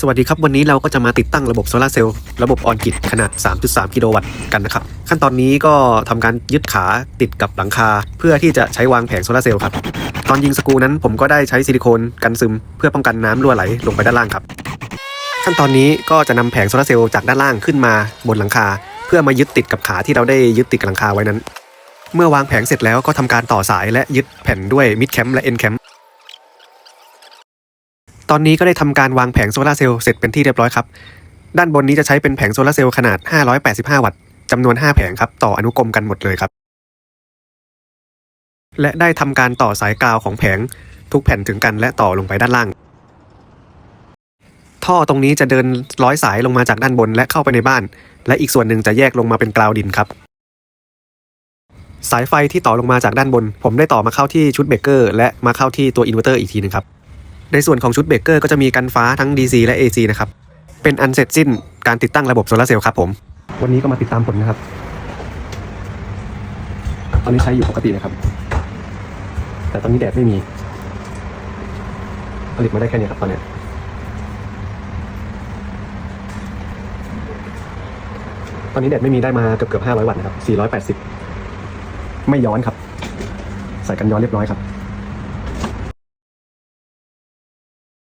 สวัสดีครับ วันนี้เราก็จะมาติดตั้งระบบโซลาเซลล์ระบบออนกิตขนาด 3.3 กิโลวัตต์กันนะครับ ขั้นตอนนี้ก็ทำการยึดขาติดกับหลังคา เพื่อที่จะใช้วางแผงโซลาเซลล์ครับ ตอนยิงสกูนั้นผมก็ได้ใช้ซิลิโคนกันซึม เพื่อป้องกันน้ำรั่วไหลลงไปด้านล่างครับ ขั้นตอนนี้ก็จะนำแผงโซลาเซลล์จากด้านล่างขึ้นมาบนหลังคา เพื่อมายึดติดกับขาที่เราได้ยึดติดกับหลังคาไว้นั้น เมื่อวางแผงเสร็จแล้วก็ทำการต่อสายและยึดแผ่นด้วยมิดแคมและเอ็นแคม ตอนนี้ก็ได้ทำการวางแผงโซลาร์เซลล์เสร็จเป็นที่เรียบร้อยครับ ด้านบนนี้จะใช้เป็นแผงโซลาร์เซลล์ขนาด 585 วัตต์จำนวน 5 แผงครับ ต่ออนุกรมกันหมดเลยครับ และได้ทำการต่อสายกาวของแผงทุกแผ่นถึงกันและต่อลงไปด้านล่าง ท่อตรงนี้จะเดินร้อยสายลงมาจากด้านบนและเข้าไปในบ้าน และอีกส่วนหนึ่งจะแยกลงมาเป็นกราวดินครับสายไฟที่ต่อลงมาจากด้านบน ผมได้ต่อมาเข้าที่ชุดเบรกเกอร์และมาเข้าที่ตัวอินเวอร์เตอร์อีกทีหนึงครับ ในส่วนของชุดเบรกเกอร์ก็จะมีกันฟ้าทั้ง DC และ AC นะครับ เป็นอันเสร็จสิ้นการติดตั้งระบบโซลาร์เซลล์ครับผม วันนี้ก็มาติดตามผลนะครับ ตอนนี้ใช้อยู่ปกตินะครับ แต่ตอนนี้แดดไม่มี ผลิตมาได้แค่นี้ครับตอนนี้ตอนนี้แดดไม่มีได้มาเกือบเกือบ500 วัตต์นะครับ 480 ไม่ย้อนครับ ใส่กันย้อนเรียบร้อยครับ